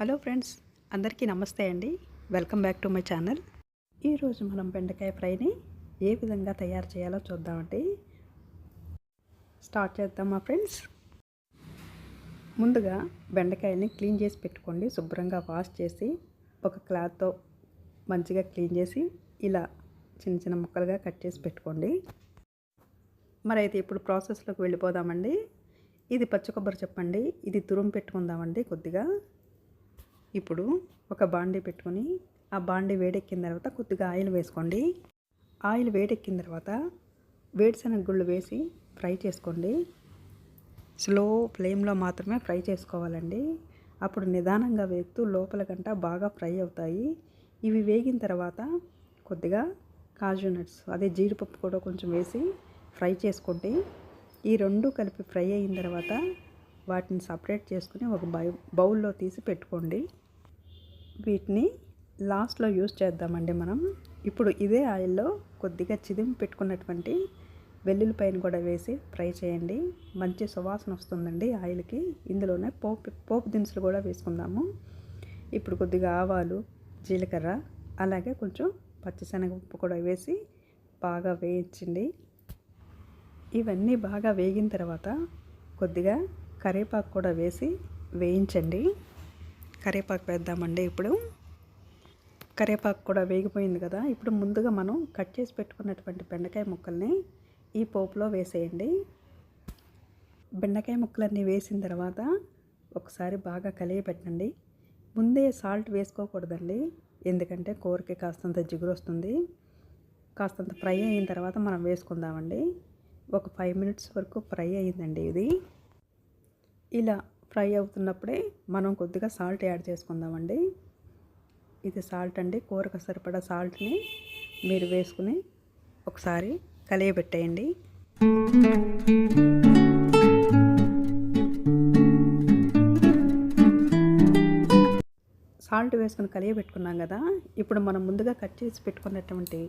Hello friends అందరికీ నమస్తే అండి. Welcome back to my channel. ఈరోజు మనం బెండకాయ ఫ్రైని ఏ విధంగా తయారు చేయాలో చూద్దామండి. స్టార్ట్ చేద్దామా ఫ్రెండ్స్? ముందుగా బెండకాయని క్లీన్ చేసి పెట్టుకోండి. శుభ్రంగా వాష్ చేసి ఒక క్లాత్తో మంచిగా క్లీన్ చేసి ఇలా చిన్న చిన్న ముక్కలుగా కట్ చేసి పెట్టుకోండి. మరి అయితే ఇప్పుడు ప్రాసెస్లోకి వెళ్ళిపోదామండి. ఇది పచ్చి కొబ్బరి చెప్పండి. ఇది తురుము పెట్టుకుందామండి కొద్దిగా. ఇప్పుడు ఒక బాండీ పెట్టుకొని ఆ బాండీ వేడెక్కిన తర్వాత కొద్దిగా ఆయిల్ వేసుకోండి. ఆయిల్ వేడెక్కిన తర్వాత వేడిశనగ గుళ్ళు వేసి ఫ్రై చేసుకోండి. స్లో ఫ్లేమ్లో మాత్రమే ఫ్రై చేసుకోవాలండి. అప్పుడు నిదానంగా వేగుతూ లోపల గంట బాగా ఫ్రై అవుతాయి. ఇవి వేగిన తర్వాత కొద్దిగా కాజు నట్స్ అదే జీడిపప్పు కూడా కొంచెం వేసి ఫ్రై చేసుకోండి. ఈ రెండు కలిపి ఫ్రై అయిన తర్వాత వాటిని సపరేట్ చేసుకుని ఒక బౌల్లో తీసి పెట్టుకోండి. వీటిని లాస్ట్లో యూస్ చేద్దామండి మనం. ఇప్పుడు ఇదే ఆయిల్లో కొద్దిగా చిదిమి పెట్టుకున్నటువంటి వెల్లుల్లిపైన కూడా వేసి ఫ్రై చేయండి. మంచి సువాసన వస్తుందండి ఆయిల్కి. ఇందులోనే పోపు పోపు దినుసులు కూడా వేసుకుందాము. ఇప్పుడు కొద్దిగా ఆవాలు జీలకర్ర అలాగే కొంచెం పచ్చిశనగపప్పు కూడా వేసి బాగా వేయించండి. ఇవన్నీ బాగా వేగిన తర్వాత కొద్దిగా కరివేపాకు కూడా వేసి వేయించండి. కరివేపాకు వేద్దామండి ఇప్పుడు. కరివేపాకు కూడా వేగిపోయింది కదా ఇప్పుడు ముందుగా మనం కట్ చేసి పెట్టుకున్నటువంటి బెండకాయ ముక్కల్ని ఈ పోపులో వేసేయండి. బెండకాయ ముక్కలన్నీ వేసిన తర్వాత ఒకసారి బాగా కలిగి పెట్టండి ముందే సాల్ట్ వేసుకోకూడదండి ఎందుకంటే కూరకి కాస్తంత జిగురు వస్తుంది. కాస్తంత ఫ్రై అయిన తర్వాత మనం వేసుకుందామండి. ఒక ఫైవ్ మినిట్స్ వరకు ఫ్రై అయిందండి ఇది. ఇలా ఫ్రై అవుతున్నప్పుడే మనం కొద్దిగా సాల్ట్ యాడ్ చేసుకుందామండి. ఇది సాల్ట్ అండి. కూరకు సరిపడా సాల్ట్ని మీరు వేసుకుని ఒకసారి కలియబెట్టేయండి. సాల్ట్ వేసుకుని కలియబెట్టుకున్నాం కదా. ఇప్పుడు మనం ముందుగా కట్ చేసి పెట్టుకున్నటువంటి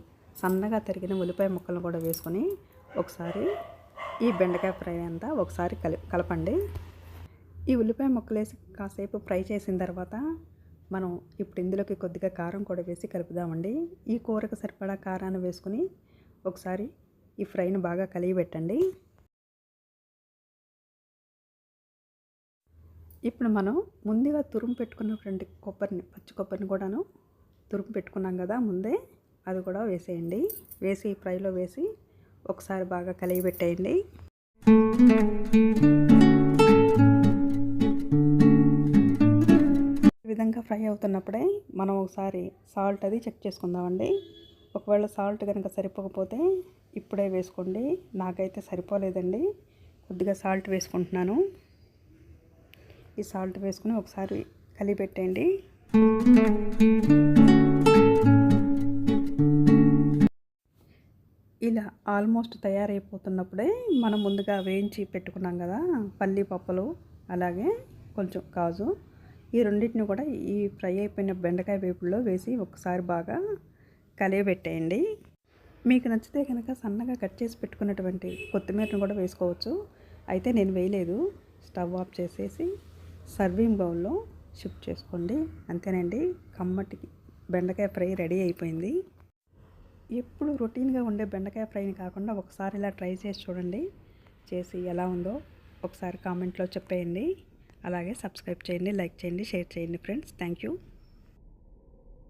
సన్నగా తరిగిన ఉల్లిపాయ ముక్కలను కూడా వేసుకొని ఒకసారి ఈ బెండకాయ ఫ్రై అంతా ఒకసారి కలి కలపండి. ఈ ఉల్లిపాయ ముక్కలు వేసి కాసేపు ఫ్రై చేసిన తర్వాత మనం ఇప్పుడు ఇందులోకి కొద్దిగా కారం కూడా వేసి కలుపుదామండి. ఈ కూరకు సరిపడా కారాన్ని వేసుకుని ఒకసారి ఈ ఫ్రైని బాగా కలిగి పెట్టండి. ఇప్పుడు మనం ముందుగా తురుము పెట్టుకున్నటువంటి కొబ్బరిని పచ్చి కొబ్బరిని కూడాను తురుము పెట్టుకున్నాం కదా ముందే అది కూడా వేసేయండి. వేసి ఫ్రైలో వేసి ఒకసారి బాగా కలిగి పెట్టేయండి. విధంగా ఫ్రై అవుతున్నప్పుడే మనం ఒకసారి సాల్ట్ అది చెక్ చేసుకుందామండి. ఒకవేళ సాల్ట్ కనుక సరిపోకపోతే ఇప్పుడే వేసుకోండి. నాకైతే సరిపోలేదండి. కొద్దిగా సాల్ట్ వేసుకుంటున్నాను. ఈ సాల్ట్ వేసుకుని ఒకసారి కలిపెట్టండి ఇలా ఆల్మోస్ట్ తయారైపోతున్నప్పుడే మనం ముందుగా వేయించి పెట్టుకున్నాం కదా పల్లి పప్పులు అలాగే కొంచెం కాజు. ఈ రెండింటిని కూడా ఈ ఫ్రై అయిపోయిన బెండకాయ వేపుల్లో వేసి ఒకసారి బాగా కలియబెట్టేయండి. మీకు నచ్చితే కనుక సన్నగా కట్ చేసి పెట్టుకున్నటువంటి కొత్తిమీరను కూడా వేసుకోవచ్చు. అయితే నేను వేయలేదు. స్టవ్ ఆఫ్ చేసేసి సర్వింగ్ బౌల్లో షిఫ్ట్ చేసుకోండి. అంతేనండి కమ్మటికి బెండకాయ ఫ్రై రెడీ అయిపోయింది. ఎప్పుడు రొటీన్గా ఉండే బెండకాయ ఫ్రైని కాకుండా ఒకసారి ఇలా ట్రై చేసి చూడండి. చేసి ఎలా ఉందో ఒకసారి కామెంట్లో చెప్పేయండి. అలాగే సబ్స్క్రైబ్ చేయండి లైక్ చేయండి షేర్ చేయండి ఫ్రెండ్స్. Thank you.